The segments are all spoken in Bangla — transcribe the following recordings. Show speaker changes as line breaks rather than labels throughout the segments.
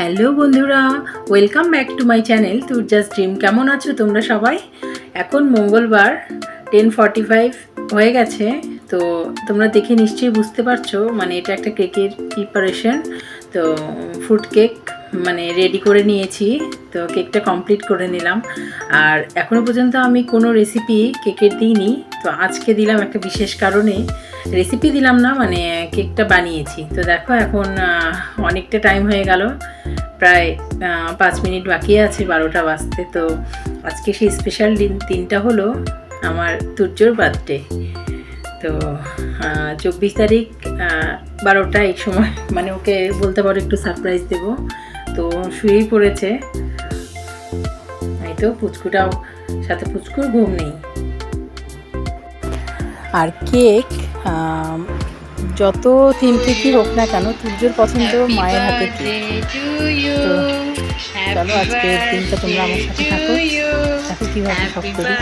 হ্যালো বন্ধুরা welcome back to my channel Turjas dream কেমন আছো তোমরা সবাই? এখন মঙ্গলবার টেন ফর্টি ফাইভ হয়ে গেছে, তো তোমরা দেখে নিশ্চয়ই বুঝতে পারছ মানে এটা একটা কেকের প্রিপারেশন তো ফুড কেক মানে রেডি করে নিয়েছি, তো কেকটা কমপ্লিট করে নিলাম। আর এখনও পর্যন্ত আমি কোনো রেসিপি কেকের দিইনি তো আজকে দিলাম একটা বিশেষ কারণে। রেসিপি দিলাম না মানে কেকটা বানিয়েছি। তো দেখো এখন অনেকটা টাইম হয়ে গেল। প্রায় পাঁচ মিনিট বাকি আছে, বারোটা বাজতে। তো আজকে সেই স্পেশাল দিন, দিনটা হলো আমার তুর্যর বার্থডে তো চব্বিশ তারিখ বারোটা এই সময় মানে ওকে বলতে পারো একটু সারপ্রাইজ দেব। তো শুয়েই পড়েছে। এই তো পুচকুটাও, সাথে পুচকুর ঘুম নেই। আর কেক যত থিম কেকই হোক না কেন তুর্যর পছন্দ মায়ের হাতে তো চলো আজকের দিনটা তোমরা আমার সাথে থাকো। দেখো কীভাবে সব করি।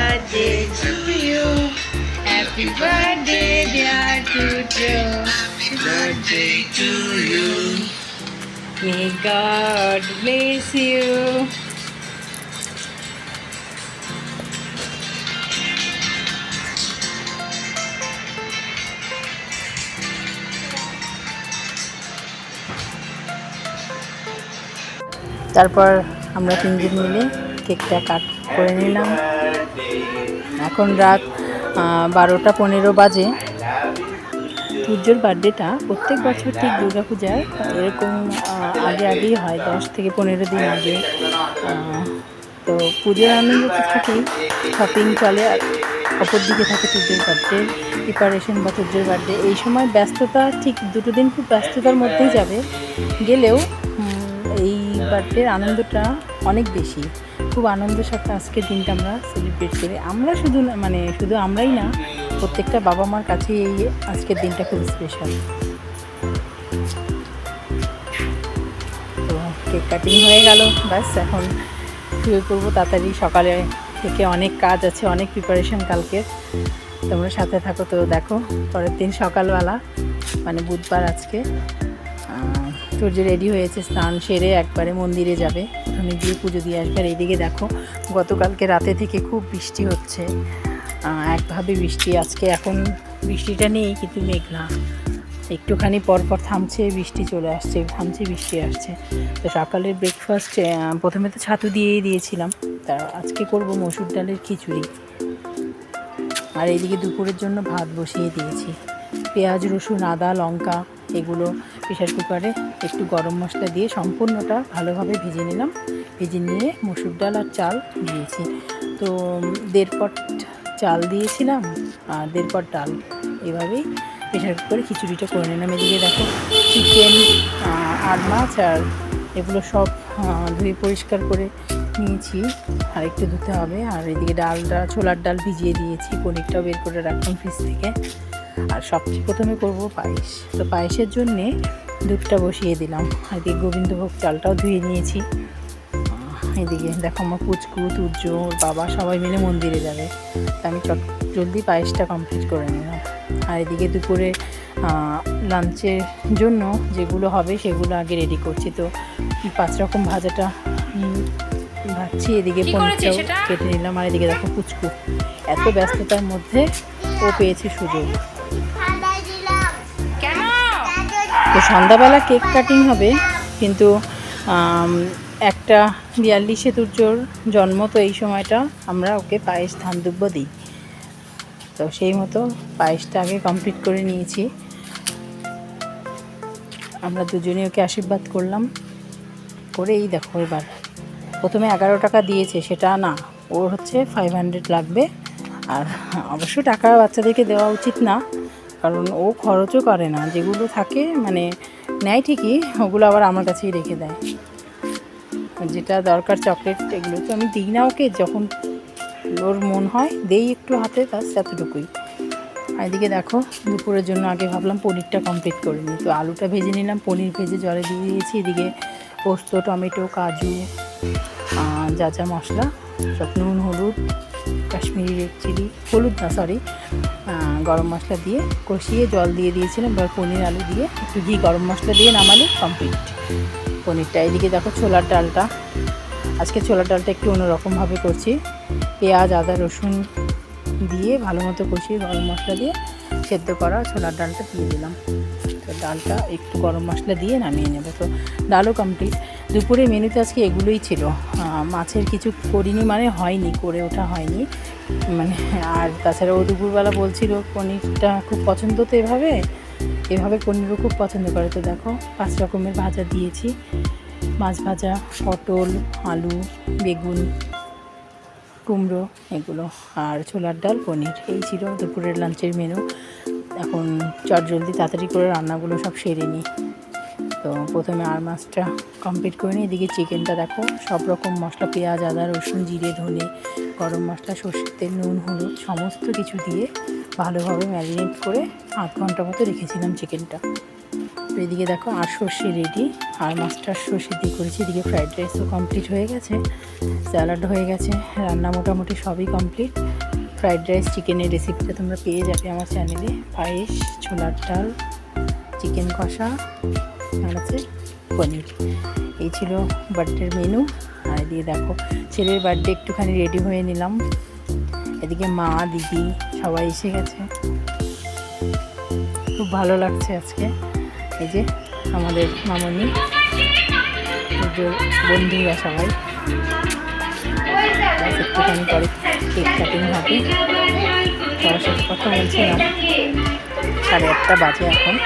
Happy birthday, dear to you. May God bless you.
তারপর আমরা তিনজন মিলে কেকটা কাট করে নিলাম। এখন রাত বারোটা পনেরো বাজে। সূর্যর বার্থডেটা প্রত্যেক বছর ঠিক দুর্গাপূজায় এরকম আগে আগেই হয়, দশ থেকে পনেরো দিন আগে। তো পুজোর আনন্দ তো থাকেই শপিং চলে, আর অপর দিকে থাকে সূর্যের বার্থডে প্রিপারেশন বা সূর্যের বার্থডে। এই সময় ব্যস্ততা ঠিক দুটো দিন খুব ব্যস্ততার মধ্যেই যাবে। গেলেও বার্থডের আনন্দটা অনেক বেশি। খুব আনন্দের সাথে আজকের দিনটা আমরা সেলিব্রেট করি। আমরা শুধু মানে শুধু আমরাই না, প্রত্যেকটা বাবা মার কাছে এই আজকের দিনটা খুব স্পেশাল তো কেক কাটিং হয়ে গেল, ব্যাস এখন শুয়ে পড়ব তাড়াতাড়ি। সকালে থেকে অনেক কাজ আছে, অনেক প্রিপারেশন কালকে। তোমরা সাথে থাকো তো দেখো, পরের দিন সকালবেলা মানে বুধবার আজকে। সূর্য রেডি হয়েছে, স্নান সেরে একবারে মন্দিরে যাবে। ওখানে গিয়ে পুজো দিয়ে আসবে আর এইদিকে দেখো, গতকালকে রাতে থেকে খুব বৃষ্টি হচ্ছে। একভাবে বৃষ্টি। আজকে এখন বৃষ্টিটা নেই, কিন্তু মেঘলা। একটুখানি পর পর থামছে, বৃষ্টি চলে আসছে, থামছে, বৃষ্টি আসছে। তো সকালের ব্রেকফাস্ট প্রথমে তো ছাতু দিয়েই দিয়েছিলাম। তা আজকে করব মসুর ডালের খিচুড়ি। আর এইদিকে দুপুরের জন্য ভাত বসিয়ে দিয়েছি। পেঁয়াজ, রসুন, আদা, লঙ্কা, এগুলো প্রেশার কুকারে একটু গরম মশলা দিয়ে সম্পূর্ণটা ভালোভাবে ভেজে নিলাম। ভেজে নিয়ে মসুর ডাল আর চাল দিয়েছি। তো দেড় পট চাল দিয়েছিলাম আর দেড় পট ডাল এভাবেই প্রেশার কুকারে খিচুড়িটা করে নিলাম। এদিকে দেখো চিকেন আর মাছ আর এগুলো সব ধুয়ে পরিষ্কার করে নিয়েছি। আর একটু ধুতে হবে। আর এদিকে ডালটা, ছোলার ডাল ভিজিয়ে দিয়েছি। পনিরটাও বের করে রাখলাম ফ্রিজ থেকে। আর সবচেয়ে প্রথমে করব পায়েস। তো পায়েসের জন্যে দুধটা বসিয়ে দিলাম। আর এদিকে গোবিন্দভোগ চালটাও ধুয়ে নিয়েছি। এদিকে দেখো আমার পুচকু তুর্য ওর বাবা সবাই মিলে মন্দিরে যাবে। তো আমি চট জলদি পায়েসটা কমপ্লিট করে নিলাম। আর এদিকে দুপুরে লাঞ্চের জন্য যেগুলো হবে সেগুলো আগে রেডি করছি। তো পাঁচ রকম ভাজাটা ভাজছি। এদিকে পনিরটাও কেটে নিলাম। আর এদিকে দেখো পুচকু এত ব্যস্ততার মধ্যে ও পেয়েছে সুযোগ। তো সন্ধ্যাবেলা কেক কাটিং হবে, কিন্তু একটা বিয়াল্লিশে তুর্যর জন্ম, তো এই সময়টা আমরা ওকে পায়েস ধান দুব্য দিই। তো সেই মতো পায়েসটা আগে কমপ্লিট করে নিয়েছি। আমরা দুজনে ওকে আশীর্বাদ করলাম। করে এই দেখো এবার, প্রথমে এগারো টাকা দিয়েছে, সেটা না, ওর হচ্ছে ফাইভ হান্ড্রেড লাগবে। আর অবশ্য টাকা বাচ্চাদেরকে দেওয়া উচিত না। কারণ ও খরচও করে না। যেগুলো থাকে মানে নেয় ঠিকই, ওগুলো আবার আমার কাছেই রেখে দেয়। যেটা দরকার চকলেট এগুলো তো আমি দিই না ওকে, যখন ওর মন হয়, দেই একটু হাতে, ব্যাস, এতটুকুই। এদিকে দেখো, দুপুরের জন্য আগে ভাবলাম পনিরটা কমপ্লিট করে নিই। তো আলুটা ভেজে নিলাম, পনির ভেজে জলে দিয়ে দিয়েছি। এদিকে পোস্ত, টমেটো, কাজু যা যা মশলা, সব নুন, হলুদ, কাশ্মীরি রেড চিলি হলুদ না সরি গরম মশলা দিয়ে কষিয়ে জল দিয়ে দিয়েছিলাম, এবার পনির আলু দিয়ে। একটু ঘি গরম মশলা দিয়ে নামালে কমপ্লিট পনিরটা এদিকে দেখো ছোলার ডালটা। আজকে ছোলার ডালটা একটু অন্যরকমভাবে করছি। পেঁয়াজ, আদা, রসুন দিয়ে ভালো মতো কষিয়ে গরম মশলা দিয়ে সেদ্ধ করা ছোলার ডালটা দিয়ে দিলাম। তো ডালটা একটু গরম মশলা দিয়ে নামিয়ে নেব। তো ডালও কমপ্লিট দুপুরে মেনুতে আজকে এগুলোই ছিল। মাছের কিছু করিনি মানে হয়নি, করে ওঠা হয়নি। মানে আর তাছাড়া ও দুপুরবেলা বলছিল পনিরটা খুব পছন্দ তো এভাবে এভাবে পনিরও খুব পছন্দ করে। তো দেখো, পাঁচ রকমের ভাজা দিয়েছি। মাছ ভাজা, পটল, আলু, বেগুন, কুমড়ো, এগুলো, আর ছোলার ডাল, পনির। এই ছিল দুপুরের লাঞ্চের মেনু এখন চট জলদি তাড়াতাড়ি করে রান্নাগুলো সব সেরে নিই। তো প্রথমে আর মাছটা কমপ্লিট করে নিই। এদিকে চিকেনটা দেখো, সব রকম মশলা, পেঁয়াজ, আদা, রসুন, জিরে, ধনে, গরম মশলা, সর্ষের তেল, নুন, হলুদ, সমস্ত কিছু দিয়ে ভালোভাবে ম্যারিনেট করে আধ ঘণ্টা মতো রেখেছিলাম চিকেনটা তো এদিকে দেখো আর সর্ষে রেডি আর মাছটা সর্ষে দিয়ে করেছি। এদিকে ফ্রাইড রাইসও কমপ্লিট হয়ে গেছে স্যালাড হয়ে গেছে, রান্না মোটামুটি সবই কমপ্লিট ফ্রাইড রাইস চিকেনের রেসিপিটা তোমরা পেয়ে যাবে আমার চ্যানেলে পায়েস, ছোলার ডাল চিকেন কষা আর আছে পনির। এই ছিল বার্থডের মেনু আর এদিকে দেখো, ছেলের বার্থডে একটুখানি রেডি হয়ে নিলাম। এদিকে মা, দিদি সবাই এসে গেছে। খুব ভালো লাগছে আজকে। এই যে আমাদের মামনি বন্ধুরা সবাই। একটুখানি পরে কেক কাটিং হবে। সবার সাথে কথা বলছিলাম। সাড়ে আটটা বাজে এখন।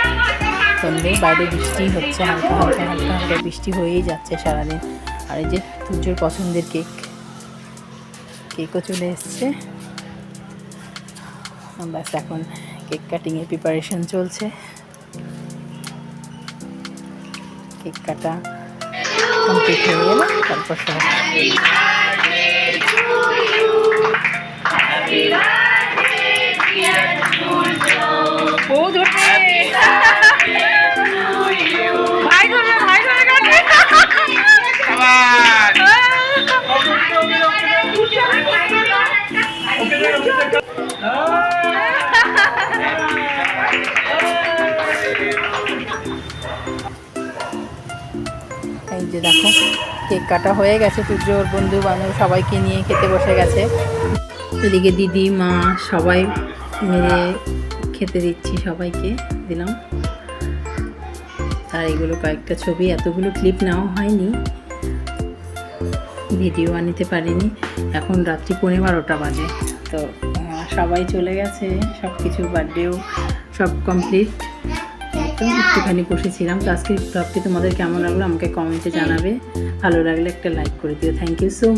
সন্ধ্যে বাইরে বৃষ্টি হচ্ছে, হালকা হালকা হালকা হালকা বৃষ্টি হয়েই যাচ্ছে সারাদিন। আর এই যে সূর্যর পছন্দের কেক, কেকও চলে এসছে। ব্যাস, এখন কেক কাটিংয়ের প্রিপারেশন চলছে। কেক কাটা কমপ্লিট হয়ে গেল, তারপর সব। কাটা হয়ে গেছে সূর্যর বন্ধু বান্ধব সবাইকে নিয়ে খেতে বসে গেছে। এদিকে দিদি, মা, সবাই মিলে খেতে দিচ্ছি সবাইকে, দিলাম। আর এগুলো কয়েকটা ছবি, এতগুলো ক্লিপ নেওয়া হয়নি। ভিডিও আনিতে পারিনি। এখন রাত্রি পৌনে বারোটা বাজে। তো সবাই চলে গেছে সব কিছু বার্থডেও সব কমপ্লিট তো একটুখানি বসেছিলাম তো আজকের ব্লগটি তোমাদের কেমন লাগল আমাকে কমেন্টে জানাবে। ভালো লাগলে একটা লাইক করে দিও। Thank you so